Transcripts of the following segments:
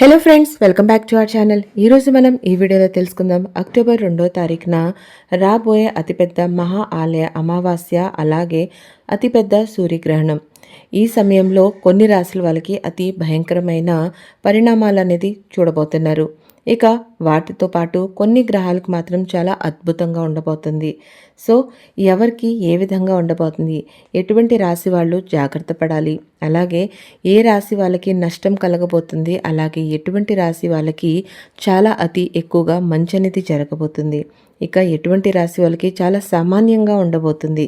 Hello friends welcome back to our channel ఈరోజు మనం ఈ వీడియోలో తెలుసుకుందాం అక్టోబర్ రెండో తారీఖున రాబోయే అతిపెద్ద మహా ఆలయ అమావాస్య అలాగే అతిపెద్ద సూర్యగ్రహణం. ఈ సమయంలో కొన్ని రాశుల వాళ్ళకి అతి భయంకరమైన పరిణామాలు అనేది చూడబోతున్నారు. ఇక వాటితో పాటు కొన్ని గ్రహాలకు మాత్రం చాలా అద్భుతంగా ఉండబోతుంది. సో ఎవరికి ఏ విధంగా ఉండబోతుంది? ఎటువంటి రాశి వాళ్ళు జాగ్రత్త పడాలి. అలాగే ఏ రాశి వాళ్ళకి నష్టం కలగబోతుంది? అలాగే ఎటువంటి రాశి వాళ్ళకి చాలా అతి ఎక్కువగా మంచి అనేది జరగబోతుంది. ఇక ఎటువంటి రాశి వాళ్ళకి చాలా సామాన్యంగా ఉండబోతుంది.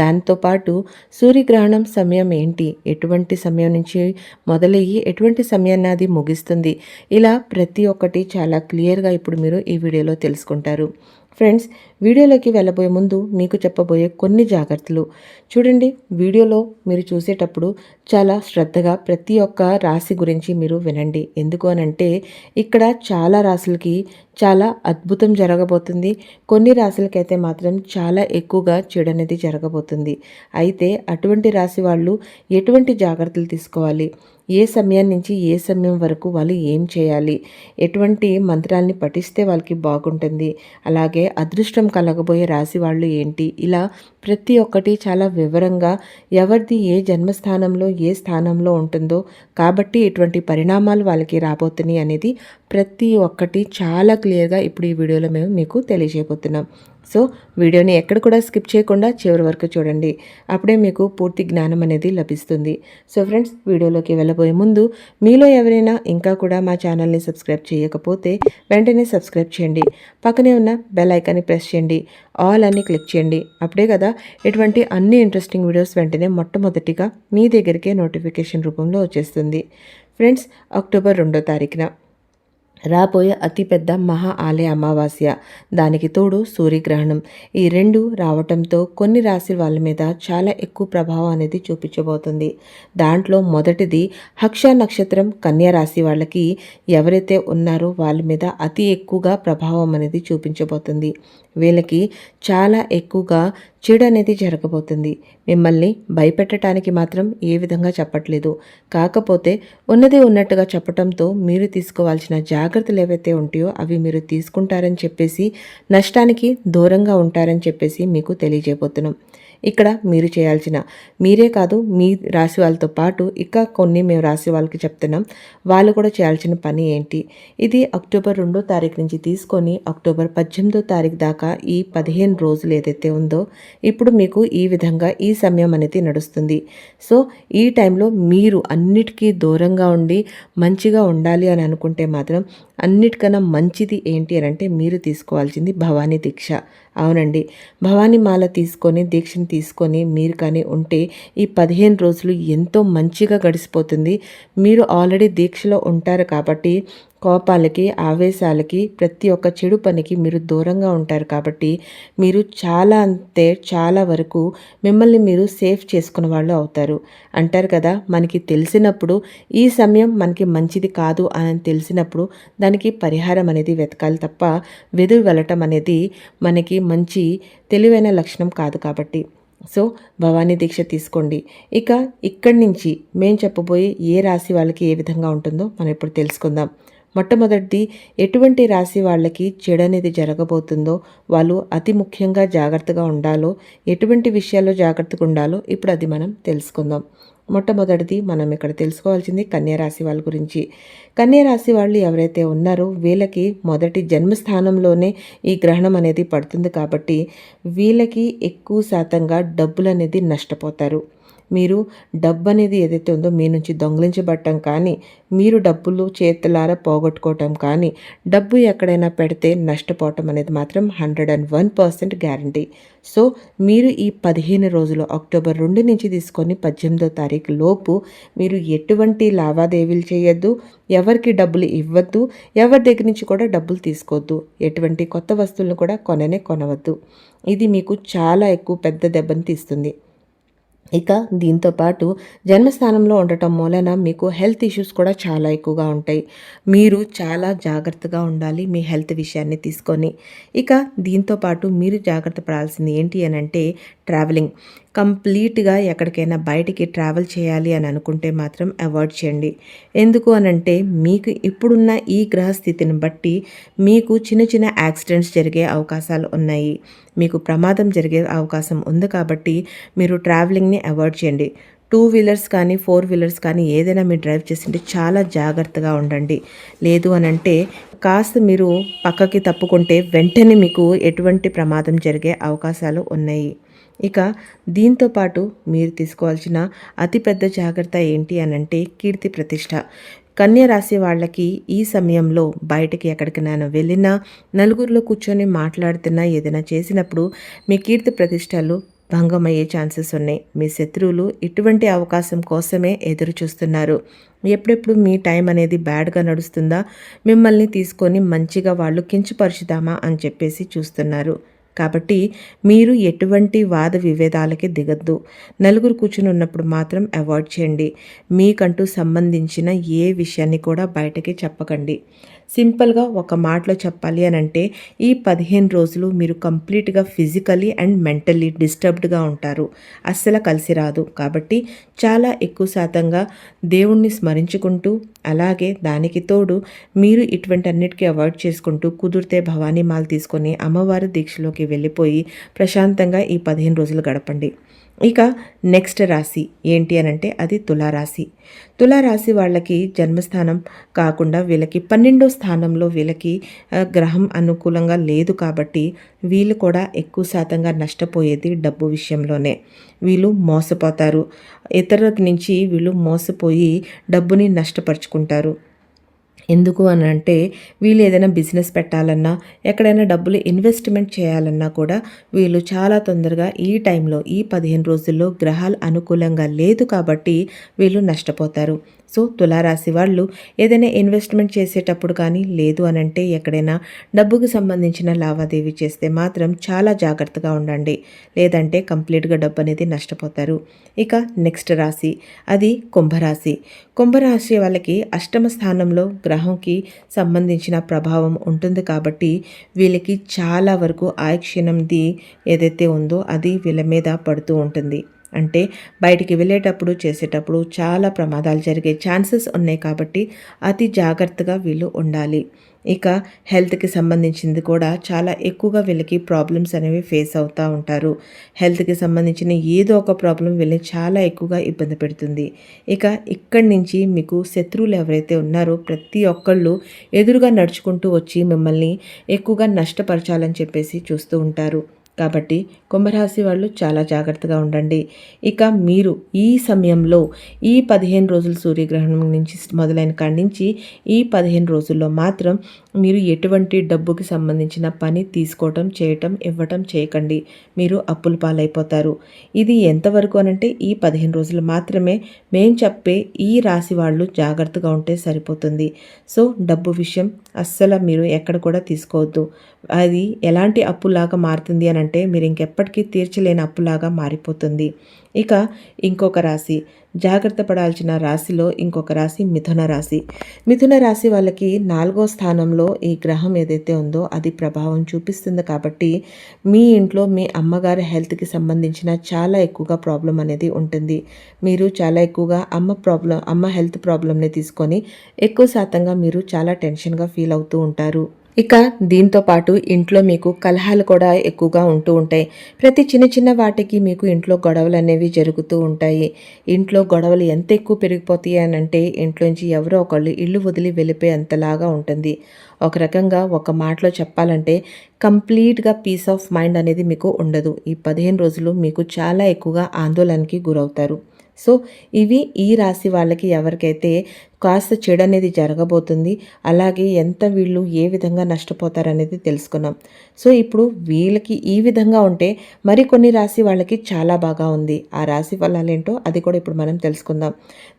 దాంతోపాటు సూర్యగ్రహణం సమయం ఏంటి? ఎటువంటి సమయం నుంచి మొదలయ్యి ఎటువంటి సమయాన్ని అది ముగిస్తుంది? ఇలా ప్రతి ఒక్కటి చాలా క్లియర్గా ఇప్పుడు మీరు ఈ వీడియోలో తెలుసుకుంటారు. ఫ్రెండ్స్ వీడియోలోకి వెళ్ళబోయే ముందు మీకు చెప్పబోయే కొన్ని జాగ్రత్తలు. చూడండి వీడియోలో మీరు చూసేటప్పుడు చాలా శ్రద్ధగా ప్రతి ఒక్క రాశి గురించి మీరు వినండి. ఎందుకు అనంటే ఇక్కడ చాలా రాశులకి చాలా అద్భుతం జరగబోతుంది. కొన్ని రాశులకైతే మాత్రం చాలా ఎక్కువగా చెడు అనేది జరగబోతుంది. అయితే అటువంటి రాశి వాళ్ళు ఎటువంటి జాగ్రత్తలు తీసుకోవాలి? ఏ సమయం నుంచి ఏ సమయం వరకు వాళ్ళు ఏం చేయాలి? ఎటువంటి మంత్రాల్ని పఠిస్తే వాళ్ళకి బాగుంటుంది? అలాగే అదృష్టం కలగబోయే రాశి వాళ్ళు ఏంటి? ఇలా ప్రతి ఒక్కటి చాలా వివరంగా ఎవరిది ఏ జన్మస్థానంలో ఏ స్థానంలో ఉంటుందో కాబట్టి ఇటువంటి పరిణామాలు వాళ్ళకి రాబోతున్నాయి అనేది ప్రతి ఒక్కటి చాలా క్లియర్గా ఇప్పుడు ఈ వీడియోలో మేము మీకు తెలియజేయబోతున్నాం. సో వీడియోని ఎక్కడ కూడా స్కిప్ చేయకుండా చివరి వరకు చూడండి. అప్పుడే మీకు పూర్తి జ్ఞానం అనేది లభిస్తుంది. సో ఫ్రెండ్స్ వీడియోలోకి వెళ్ళబోయే ముందు మీలో ఎవరైనా ఇంకా కూడా మా ఛానల్ని సబ్స్క్రైబ్ చేయకపోతే వెంటనే సబ్స్క్రైబ్ చేయండి. పక్కనే ఉన్న బెల్ ఐకాన్ని ప్రెస్ చేయండి. ఆల్ అని క్లిక్ చేయండి. అప్పుడే కదా ఇటువంటి అన్ని ఇంట్రెస్టింగ్ వీడియోస్ వెంటనే మొట్టమొదటిగా మీ దగ్గరికే నోటిఫికేషన్ రూపంలో వచ్చేస్తుంది. ఫ్రెండ్స్ అక్టోబర్ రెండో తారీఖున రాబోయే అతిపెద్ద మహా ఆలయ అమావాస్య. దానికి తోడు సూర్యగ్రహణం. ఈ రెండు రావటంతో కొన్ని రాశి వాళ్ళ మీద చాలా ఎక్కువ ప్రభావం అనేది చూపించబోతుంది. దాంట్లో మొదటిది హక్ష నక్షత్రం కన్యా రాశి వాళ్ళకి ఎవరైతే ఉన్నారో వాళ్ళ మీద అతి ఎక్కువగా ప్రభావం అనేది చూపించబోతుంది. వీళ్ళకి చాలా ఎక్కువగా చెడు అనేది జరగబోతుంది. మిమ్మల్ని భయపెట్టడానికి మాత్రం ఏ విధంగా చెప్పట్లేదు. కాకపోతే ఉన్నది ఉన్నట్టుగా చెప్పడంతో మీరు తీసుకోవాల్సిన జాగ్రత్తలు ఏవైతే ఉంటాయో అవి మీరు తీసుకుంటారని చెప్పేసి నష్టానికి దూరంగా ఉంటారని చెప్పేసి మీకు తెలియజేయబోతున్నాం. ఇక్కడ మీరు చేయాల్సిన మీరే కాదు మీ రాశి వాళ్ళతో పాటు ఇంకా కొన్ని మేము రాశి వాళ్ళకి చెప్తున్నాం. వాళ్ళు కూడా చేయాల్సిన పని ఏంటి? ఇది అక్టోబర్ రెండో తారీఖు నుంచి తీసుకొని అక్టోబర్ పద్దెనిమిదో తారీఖు దాకా ఈ పదిహేను రోజులు ఏదైతే ఉందో ఇప్పుడు మీకు ఈ విధంగా ఈ సమయం అనేది నడుస్తుంది. సో ఈ టైంలో మీరు అన్నిటికీ దూరంగా ఉండి మంచిగా ఉండాలి అని అనుకుంటే మాత్రం అన్నిటికన్నా మంచిది ఏంటి అని అంటే మీరు తీసుకోవాల్సింది భవానీ దీక్ష. అవునండి. భవానీ మాల తీసుకొని దీక్షను తీసుకొని మీరు కానీ ఉంటే ఈ పదిహేను రోజులు ఎంతో మంచిగా గడిచిపోతుంది మీరు ఆల్రెడీ దీక్షలో ఉంటారు కాబట్టి కోపాలకి ఆవేశాలకి ప్రతి ఒక్క చెడు పనికి మీరు దూరంగా ఉంటారు కాబట్టి మీరు చాలా అంతే చాలా వరకు మిమ్మల్ని మీరు సేఫ్ చేసుకున్న వాళ్ళు అవుతారు. అంటారు కదా మనకి తెలిసినప్పుడు ఈ సమయం మనకి మంచిది కాదు అని తెలిసినప్పుడు దానికి పరిహారం అనేది వెతకాలి తప్ప వెదురు వెళ్ళటం అనేది మనకి మంచి తెలివైన లక్షణం కాదు కాబట్టి. సో భవానీ దీక్ష తీసుకోండి. ఇక ఇక్కడి నుంచి మేము చెప్పబోయే ఏ రాశి వాళ్ళకి ఏ విధంగా ఉంటుందో మనం ఇప్పుడు తెలుసుకుందాం. మొట్టమొదటిది ఎటువంటి రాశి వాళ్ళకి చెడు అనేది జరగబోతుందో వాళ్ళు అతి ముఖ్యంగా జాగ్రత్తగా ఉండాలో ఎటువంటి విషయాల్లో జాగ్రత్తగా ఉండాలో ఇప్పుడు అది మనం తెలుసుకుందాం. మొట్టమొదటిది మనం ఇక్కడ తెలుసుకోవాల్సింది కన్యారాశి వాళ్ళ గురించి. కన్యారాశి వాళ్ళు ఎవరైతే ఉన్నారో వీళ్ళకి మొదటి జన్మస్థానంలోనే ఈ గ్రహణం అనేది పడుతుంది కాబట్టి వీళ్ళకి ఎక్కువ శాతంగా డబ్బులు అనేది నష్టపోతారు. మీరు డబ్బు అనేది ఏదైతే ఉందో మీ నుంచి దొంగిలించబడటం కానీ మీరు డబ్బులు చేతులారా పోగొట్టుకోవటం కానీ డబ్బు ఎక్కడైనా పెడితే నష్టపోవటం అనేది మాత్రం hundred and one percent guarantee. So మీరు ఈ పదిహేను రోజులు అక్టోబర్ రెండు నుంచి తీసుకొని పద్దెనిమిదో తారీఖు లోపు మీరు ఎటువంటి లావాదేవీలు చేయొద్దు ఎవరికి డబ్బులు ఇవ్వద్దు ఎవరి దగ్గర నుంచి కూడా డబ్బులు తీసుకోవద్దు. ఎటువంటి కొత్త వస్తువులను కూడా కొననే కొనవద్దు. ఇది మీకు చాలా ఎక్కువ పెద్ద దెబ్బను తీస్తుంది. ఇక దీంతో పాటు జన్మస్థానంలో ఉండటం మూలన మీకు హెల్త్ ఇష్యూస్ కూడా చాలా ఎక్కువగా ఉంటాయి. మీరు చాలా జాగ్రత్తగా ఉండాలి మీ హెల్త్ విషయాన్ని తీసుకొని. ఇక దీంతో పాటు మీరు జాగ్రత్త పడాల్సింది ఏంటి అని అంటే ట్రావెలింగ్. కంప్లీట్గా ఎక్కడికైనా బయటికి ట్రావెల్ చేయాలి అని అనుకుంటే మాత్రం అవాయిడ్ చేయండి. ఎందుకు అనంటే మీకు ఇప్పుడున్న ఈ గ్రహ స్థితిని బట్టి మీకు చిన్న చిన్న యాక్సిడెంట్స్ జరిగే అవకాశాలు ఉన్నాయి. మీకు ప్రమాదం జరిగే అవకాశం ఉంది కాబట్టి మీరు ట్రావెలింగ్ని అవాయిడ్ చేయండి. టూ వీలర్స్ కానీ ఫోర్ వీలర్స్ కానీ ఏదైనా మీరు డ్రైవ్ చేసింటే చాలా జాగ్రత్తగా ఉండండి. లేదు అని అంటే కాస్త మీరు పక్కకి తప్పుకుంటే వెంటనే మీకు ఎటువంటి ప్రమాదం జరిగే అవకాశాలు ఉన్నాయి. ఇక దీంతో పాటు మీరు తీసుకోవాల్సిన అతిపెద్ద జాగ్రత్త ఏంటి అని అంటే కీర్తి ప్రతిష్ట. కన్య రాశి వాళ్ళకి ఈ సమయంలో బయటకి ఎక్కడికైనా వెళ్ళినా నలుగురిలో కూర్చొని మాట్లాడుతున్నా ఏదైనా చేసినప్పుడు మీ కీర్తి ప్రతిష్టలు భంగమయ్యే ఛాన్సెస్ ఉన్నాయి. మీ శత్రువులు ఇటువంటి అవకాశం కోసమే ఎదురు చూస్తున్నారు. ఎప్పుడెప్పుడు మీ టైం అనేది బ్యాడ్గా నడుస్తుందా? మిమ్మల్ని తీసుకొని మంచిగా వాళ్ళు కించపరుచుదామా అని చెప్పేసి చూస్తున్నారు. కాబట్టి మీరు ఎటువంటి వాద విభేదాలకి దిగద్దు. నలుగురు కూర్చుని ఉన్నప్పుడు మాత్రం అవాయిడ్ చేయండి. మీకంటూ సంబంధించిన ఏ విషయాన్ని కూడా బయటకి చెప్పకండి. సింపుల్గా ఒక మాటలో చెప్పాలి అని అంటే ఈ పదిహేను రోజులు మీరు కంప్లీట్గా ఫిజికలీ అండ్ మెంటల్లీ డిస్టర్బ్డ్గా ఉంటారు. అస్సలు కలిసి రాదు. కాబట్టి చాలా ఎక్కువ శాతంగా దేవుణ్ణి స్మరించుకుంటూ అలాగే దానికి తోడు మీరు ఇటువంటి అన్నిటికీ అవాయిడ్ చేసుకుంటూ కుదిరితే భవానీ మాల తీసుకొని అమ్మవారి దీక్షలోకి వెళ్ళిపోయి ప్రశాంతంగా ఈ పదిహేను రోజులు గడపండి. ఇక నెక్స్ట్ రాశి ఏంటి అని అంటే అది తులారాశి. తులారాశి వాళ్ళకి జన్మస్థానం కాకుండా వీళ్ళకి పన్నెండో స్థానంలో వీళ్ళకి గ్రహం అనుకూలంగా లేదు కాబట్టి వీళ్ళు కూడా ఎక్కువ శాతంగా నష్టపోయేది డబ్బు విషయంలోనే. వీళ్ళు మోసపోతారు. ఇతరుల నుంచి వీళ్ళు మోసపోయి డబ్బుని నష్టపరుచుకుంటారు. ఎందుకు అని అంటే వీళ్ళు ఏదైనా బిజినెస్ పెట్టాలన్నా ఎక్కడైనా డబ్బులు ఇన్వెస్ట్మెంట్ చేయాలన్నా కూడా వీళ్ళు చాలా తొందరగా ఈ టైంలో ఈ పదిహేను రోజుల్లో గ్రహాలు అనుకూలంగా లేదు కాబట్టి వీళ్ళు నష్టపోతారు. సో తులారాశి వాళ్ళు ఏదైనా ఇన్వెస్ట్మెంట్ చేసేటప్పుడు కానీ లేదు అని అంటే ఎక్కడైనా డబ్బుకు సంబంధించిన లావాదేవీ చేస్తే మాత్రం చాలా జాగ్రత్తగా ఉండండి. లేదంటే కంప్లీట్గా డబ్బు అనేది నష్టపోతారు. ఇక నెక్స్ట్ రాశి అది కుంభరాశి. కుంభరాశి వాళ్ళకి అష్టమ స్థానంలో గ్రహ గ్రహంకి సంబంధించిన ప్రభావం ఉంటుంది కాబట్టి వీళ్ళకి చాలా వరకు ఆయక్షణంది ఏదైతే ఉందో అది వీళ్ళ మీద పడుతూ ఉంటుంది. అంటే బయటికి వెళ్ళేటప్పుడు చేసేటప్పుడు చాలా ప్రమాదాలు జరిగే ఛాన్సెస్ ఉన్నాయి కాబట్టి అతి జాగ్రత్తగా వీళ్ళు ఉండాలి. ఇక హెల్త్కి సంబంధించింది కూడా చాలా ఎక్కువగా వీళ్ళకి ప్రాబ్లమ్స్ అనేవి ఫేస్ అవుతూ ఉంటారు. హెల్త్కి సంబంధించిన ఏదో ఒక ప్రాబ్లం వీళ్ళని చాలా ఎక్కువగా ఇబ్బంది పెడుతుంది. ఇక ఇక్కడి నుంచి మీకు శత్రువులు ఎవరైతే ఉన్నారో ప్రతి ఒక్కళ్ళు ఎదురుగా నడుచుకుంటూ వచ్చి మిమ్మల్ని ఎక్కువగా నష్టపరచాలని చెప్పేసి చూస్తూ ఉంటారు. కాబట్టి కుంభరాశి వాళ్ళు చాలా జాగ్రత్తగా ఉండండి. ఇక మీరు ఈ సమయంలో ఈ పదిహేను రోజులు సూర్యగ్రహణం నుంచి మొదలైన కాడి నుంచి ఈ పదిహేను రోజుల్లో మాత్రం మీరు ఎటువంటి డబ్బుకి సంబంధించిన పని తీసుకోవటం చేయటం ఇవ్వటం చేయకండి. మీరు అప్పుల పాలైపోతారు. ఇది ఎంతవరకు అనంటే ఈ పదిహేను రోజులు మాత్రమే మేం చెప్పే ఈ రాశి వాళ్ళు జాగ్రత్తగా ఉంటే సరిపోతుంది. సో డబ్బు విషయం అస్సలు మీరు ఎక్కడ కూడా తీసుకోవద్దు. అది ఎలాంటి అప్పులాగా మారుతుంది అని అంటే మీరు ఇంకెప్పటికీ తీర్చలేని అప్పులాగా మారిపోతుంది. ఇక ఇంకొక రాశి. జాగ్రత్త పడాల్సిన రాశిలో ఇంకొక రాశి మిథున రాశి. మిథున రాశి వాళ్ళకి నాలుగో స్థానంలో ఈ గ్రహం ఏదైతే ఉందో అది ప్రభావం చూపిస్తుంది కాబట్టి మీ ఇంట్లో మీ అమ్మగారి హెల్త్కి సంబంధించిన చాలా ఎక్కువగా ప్రాబ్లం అనేది ఉంటుంది. మీరు చాలా ఎక్కువగా అమ్మ ప్రాబ్లం అమ్మ హెల్త్ ప్రాబ్లంని తీసుకొని ఎక్కువ శాతంగా మీరు చాలా టెన్షన్గా ఫీల్ అవుతూ ఉంటారు. ఇక దీంతో పాటు ఇంట్లో మీకు కలహాలు కూడా ఎక్కువగా ఉంటూ ఉంటాయి. ప్రతి చిన్న చిన్న వాటికి మీకు ఇంట్లో గొడవలు అనేవి జరుగుతూ ఉంటాయి. ఇంట్లో గొడవలు ఎంత ఎక్కువ పెరిగిపోతాయి అని అంటే ఇంట్లోంచి ఎవరో ఒకళ్ళు ఇల్లు వదిలి వెళ్ళిపోయి అంతలాగా ఉంటుంది. ఒక రకంగా ఒక మాటలో చెప్పాలంటే కంప్లీట్గా పీస్ ఆఫ్ మైండ్ అనేది మీకు ఉండదు. ఈ పదిహేను రోజులు మీకు చాలా ఎక్కువగా ఆందోళనకి గురవుతారు. సో ఇవి ఈ రాశి వాళ్ళకి ఎవరికైతే కాస్త చెడు అనేది జరగబోతుంది. అలాగే ఎంత వీళ్ళు ఏ విధంగా నష్టపోతారనేది తెలుసుకున్నాం. సో ఇప్పుడు వీళ్ళకి ఈ విధంగా ఉంటే మరికొన్ని రాశి వాళ్ళకి చాలా బాగా ఉంది. ఆ రాశి ఫలాలేంటో అది కూడా ఇప్పుడు మనం తెలుసుకుందాం.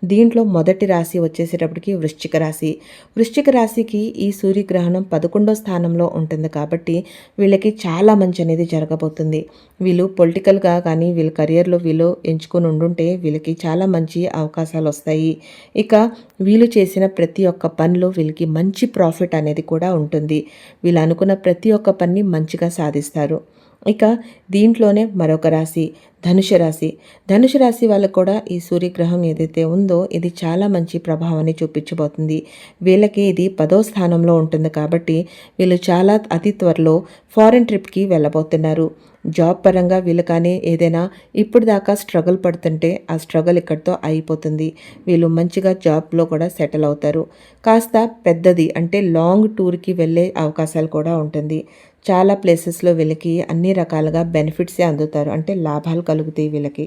దీంట్లో మొదటి రాశి వచ్చేసేటప్పటికి వృశ్చిక రాశి. వృశ్చిక రాశికి ఈ సూర్యగ్రహణం పదకొండో స్థానంలో ఉంటుంది కాబట్టి వీళ్ళకి చాలా మంచి అనేది జరగబోతుంది. వీళ్ళు పొలిటికల్గా కానీ వీళ్ళ కెరియర్లో వీళ్ళు ఎంచుకొని ఉండుంటే వీళ్ళకి చాలా మంచి అవకాశాలు వస్తాయి. ఇక వీళ్ళు చేసిన ప్రతి ఒక్క పనిలో వీళ్ళకి మంచి ప్రాఫిట్ అనేది కూడా ఉంటుంది. వీళ్ళు అనుకున్న ప్రతి ఒక్క పని మంచిగా సాధిస్తారు. ఇక దీంట్లోనే మరొక రాశి ధనుష రాశి. ధనుష రాశి వాళ్ళకు కూడా ఈ సూర్యగ్రహం ఏదైతే ఉందో ఇది చాలా మంచి ప్రభావాన్ని చూపించబోతుంది. వీళ్ళకి ఇది పదో స్థానంలో ఉంటుంది కాబట్టి వీళ్ళు చాలా అతి త్వరలో ఫారెన్ ట్రిప్కి వెళ్ళబోతున్నారు. జాబ్ పరంగా వీళ్ళు కానీ ఏదైనా ఇప్పుడు దాకా స్ట్రగుల్ పడుతుంటే ఆ స్ట్రగుల్ ఇక్కడితో అయిపోతుంది వీళ్ళు మంచిగా జాబ్లో కూడా సెటిల్ అవుతారు. కాస్త పెద్దది అంటే లాంగ్ టూర్కి వెళ్ళే అవకాశాలు కూడా ఉంటుంది. చాలా ప్లేసెస్లో వీళ్ళకి అన్ని రకాలుగా బెనిఫిట్సే అందుతారు. అంటే లాభాలు కలుగుతాయి వీళ్ళకి.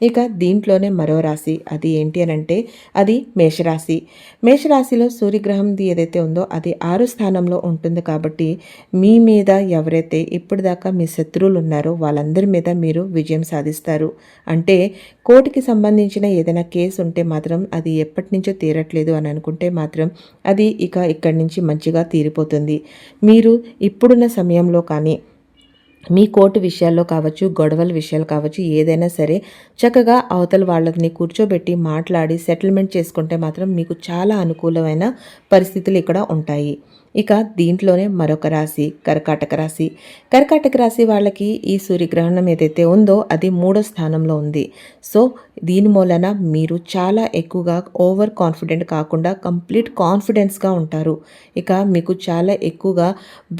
ఇక దీంట్లోనే మరో రాశి. అది ఏంటి అని అంటే అది మేషరాశి. మేషరాశిలో సూర్యగ్రహంది ఏదైతే ఉందో అది ఆరు స్థానంలో ఉంటుంది కాబట్టి మీ మీద ఎవరైతే ఇప్పటిదాకా మీ శత్రువులు ఉన్నారో వాళ్ళందరి మీద మీరు విజయం సాధిస్తారు. అంటే కోర్టుకి సంబంధించిన ఏదైనా కేసు ఉంటే మాత్రం అది ఎప్పటి నుంచో తీరట్లేదు అని అనుకుంటే మాత్రం అది ఇక ఇక్కడి నుంచి మంచిగా తీరిపోతుంది. మీరు ఇప్పుడున్న సమయంలో కానీ మీ కోర్టు విషయాల్లో కావచ్చు గొడవల విషయాలు కావచ్చు ఏదైనా సరే చక్కగా అవతల వాళ్ళని కూర్చోబెట్టి మాట్లాడి సెటిల్మెంట్ చేసుకుంటే మాత్రం మీకు చాలా అనుకూలమైన పరిస్థితులు ఇక్కడ ఉంటాయి. ఇక దీంట్లోనే మరొక రాశి కర్కాటక రాశి. కర్కాటక రాశి వాళ్ళకి ఈ సూర్యగ్రహణం ఏదైతే ఉందో అది మూడో స్థానంలో ఉంది. సో దీని మూలన మీరు చాలా ఎక్కువగా ఓవర్ కాన్ఫిడెంట్ కాకుండా కంప్లీట్ కాన్ఫిడెన్స్గా ఉంటారు. ఇక మీకు చాలా ఎక్కువగా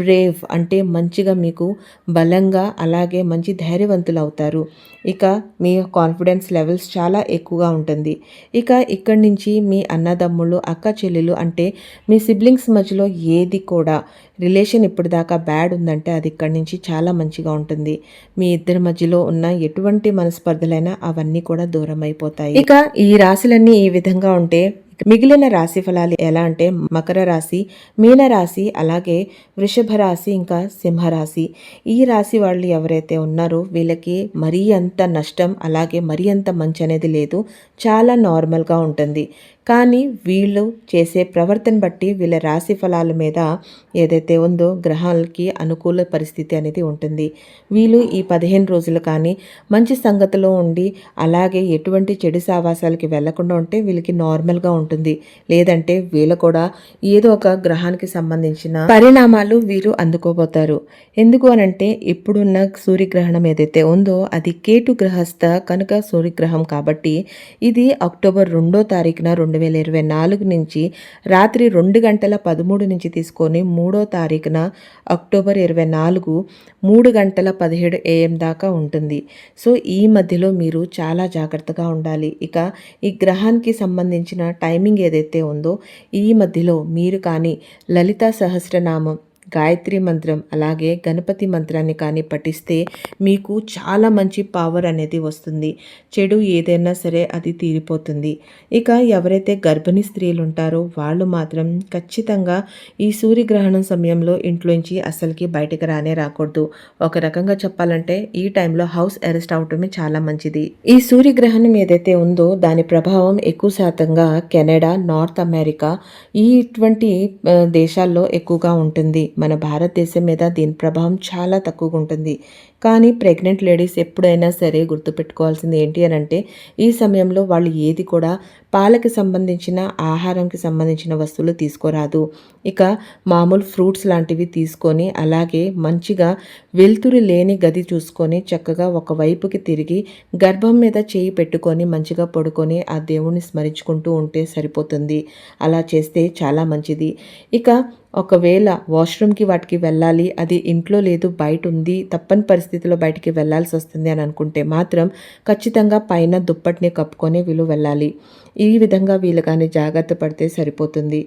బ్రేవ్ అంటే మంచిగా మీకు బలంగా అలాగే మంచి ధైర్యవంతులు అవుతారు. ఇక మీ కాన్ఫిడెన్స్ లెవెల్స్ చాలా ఎక్కువగా ఉంటుంది. ఇక ఇక్కడి నుంచి మీ అన్నదమ్ముళ్ళు అక్క చెల్లెలు అంటే మీ సిబ్లింగ్స్ మధ్యలో ఏది కూడా రిలేషన్ ఇప్పుడు దాకా బ్యాడ్ ఉందంటే అది ఇక్కడి నుంచి చాలా మంచిగా ఉంటుంది. మీ ఇద్దరి మధ్యలో ఉన్న ఎటువంటి మనస్పర్ధలైనా అవన్నీ కూడా దూరం అయిపోతాయి ఇక ఈ రాశులన్నీ ఈ విధంగా ఉంటే మిగిలిన రాశి ఫలాలు ఎలా అంటే మకర రాశి మీన రాశి అలాగే వృషభ రాశి ఇంకా సింహరాశి ఈ రాశి వాళ్ళు ఎవరైతే ఉన్నారో వీళ్ళకి మరీ అంత నష్టం అలాగే మరీ అంత మంచి అనేది లేదు. చాలా నార్మల్గా ఉంటుంది. కానీ వీళ్ళు చేసే ప్రవర్తన బట్టి వీళ్ళ రాశి ఫలాల మీద ఏదైతే ఉందో గ్రహాలకి అనుకూల పరిస్థితి అనేది ఉంటుంది. వీళ్ళు ఈ పదిహేను రోజులు కానీ మంచి సంగతిలో ఉండి అలాగే ఎటువంటి చెడు సావాసాలకి వెళ్ళకుండా ఉంటే వీళ్ళకి నార్మల్గా ఉంటుంది. లేదంటే వీళ్ళు కూడా ఏదో ఒక గ్రహానికి సంబంధించిన పరిణామాలు వీరు అందుకోబోతారు. ఎందుకు అనంటే ఇప్పుడున్న సూర్యగ్రహణం ఏదైతే ఉందో అది కేటు గ్రహస్థ కనుక సూర్యగ్రహం కాబట్టి ఇది అక్టోబర్ రెండో తారీఖున రెండు రెండు వేల ఇరవై నాలుగు నుంచి రాత్రి రెండు గంటల పదమూడు నుంచి తీసుకొని మూడో తారీఖున అక్టోబర్ ఇరవై నాలుగు మూడు గంటల పదిహేడు ఏఎం దాకా ఉంటుంది. సో ఈ మధ్యలో మీరు చాలా జాగ్రత్తగా ఉండాలి. ఇక ఈ గ్రహానికి సంబంధించిన టైమింగ్ ఏదైతే ఉందో ఈ మధ్యలో మీరు కానీ లలిత సహస్రనామం గాయత్రి మంత్రం అలాగే గణపతి మంత్రాన్ని కానీ పఠిస్తే మీకు చాలా మంచి పవర్ అనేది వస్తుంది. చెడు ఏదైనా సరే అది తీరిపోతుంది. ఇక ఎవరైతే గర్భిణీ స్త్రీలు ఉంటారో వాళ్ళు మాత్రం ఖచ్చితంగా ఈ సూర్యగ్రహణం సమయంలో ఇంట్లోంచి అసలుకి బయటకు రానే రాకూడదు. ఒక రకంగా చెప్పాలంటే ఈ టైంలో హౌస్ అరెస్ట్ అవటమే చాలా మంచిది. ఈ సూర్యగ్రహణం ఏదైతే ఉందో దాని ప్రభావం ఎక్కువ శాతంగా కెనడా నార్త్ అమెరికా ఈ ఇటువంటి దేశాల్లో ఎక్కువగా ఉంటుంది. మన భారతదేశం మీద దీని ప్రభావం చాలా తక్కువగా ఉంటుంది. కానీ ప్రెగ్నెంట్ లేడీస్ ఎప్పుడైనా సరే గుర్తుపెట్టుకోవాల్సింది ఏంటి అని అంటే ఈ సమయంలో వాళ్ళు ఏది కూడా పాలకి సంబంధించిన ఆహారంకి సంబంధించిన వస్తువులు తీసుకోరాదు. ఇక మామూలు ఫ్రూట్స్ లాంటివి తీసుకొని అలాగే మంచిగా వెలుతురు లేని గది చూసుకొని చక్కగా ఒకవైపుకి తిరిగి గర్భం మీద చేయి పెట్టుకొని మంచిగా పడుకొని ఆ దేవుణ్ణి స్మరించుకుంటూ ఉంటే సరిపోతుంది. అలా చేస్తే చాలా మంచిది. ఇక ఒకవేళ వాష్రూమ్కి వాటికి వెళ్ళాలి అది ఇంట్లో లేదు బయట ఉంది తప్పని పరిస్థితి పరిస్థితిలో బయటికి వెళ్ళాల్సి వస్తుంది అని అనుకుంటే మాత్రం ఖచ్చితంగా పైన దుప్పటిని కప్పుకొని వీళ్ళు వెళ్ళాలి. ఈ విధంగా వీళ్ళు కానీ జాగ్రత్త పడితే సరిపోతుంది.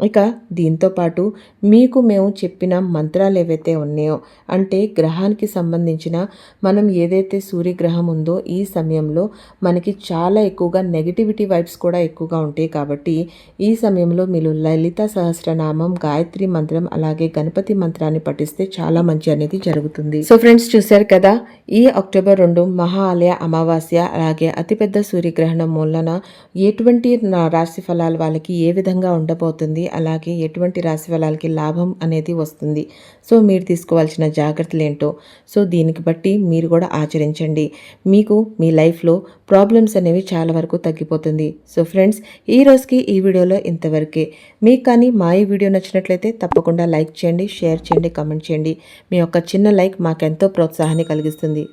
ఇక దీంతోపాటు మీకు మేము చెప్పిన మంత్రాలు ఏవైతే ఉన్నాయో అంటే గ్రహానికి సంబంధించిన మనం ఏదైతే సూర్యగ్రహం ఉందో ఈ సమయంలో మనకి చాలా ఎక్కువగా నెగిటివిటీ వైబ్స్ కూడా ఎక్కువగా ఉంటాయి కాబట్టి ఈ సమయంలో మీరు లలిత సహస్రనామం గాయత్రి మంత్రం అలాగే గణపతి మంత్రాన్ని పఠిస్తే చాలా మంచి అనేది జరుగుతుంది. సో ఫ్రెండ్స్ చూశారు కదా ఈ అక్టోబర్ రెండు మహా ఆలయ అమావాస్య అలాగే అతిపెద్ద సూర్యగ్రహణం మూలన ఎటువంటి రాశి ఫలాలు వాళ్ళకి ఏ విధంగా ఉండబోతుంది? అలాగే ఎటువంటి రాశి ఫలాలకి లాభం అనేది వస్తుంది. సో మీరు తీసుకోవాల్సిన జాగ్రత్తలు ఏంటో సో దీనికి బట్టి మీరు కూడా ఆచరించండి. మీకు మీ లైఫ్లో ప్రాబ్లమ్స్ అనేవి చాలా వరకు తగ్గిపోతుంది. సో ఫ్రెండ్స్ ఈ రోజుకి ఈ వీడియోలో ఇంతవరకే. మీకు కానీ మా ఈ వీడియో నచ్చినట్లయితే తప్పకుండా లైక్ చేయండి షేర్ చేయండి కమెంట్ చేయండి. మీ యొక్క చిన్న లైక్ మాకెంతో ప్రోత్సాహాన్ని కలిగిస్తుంది.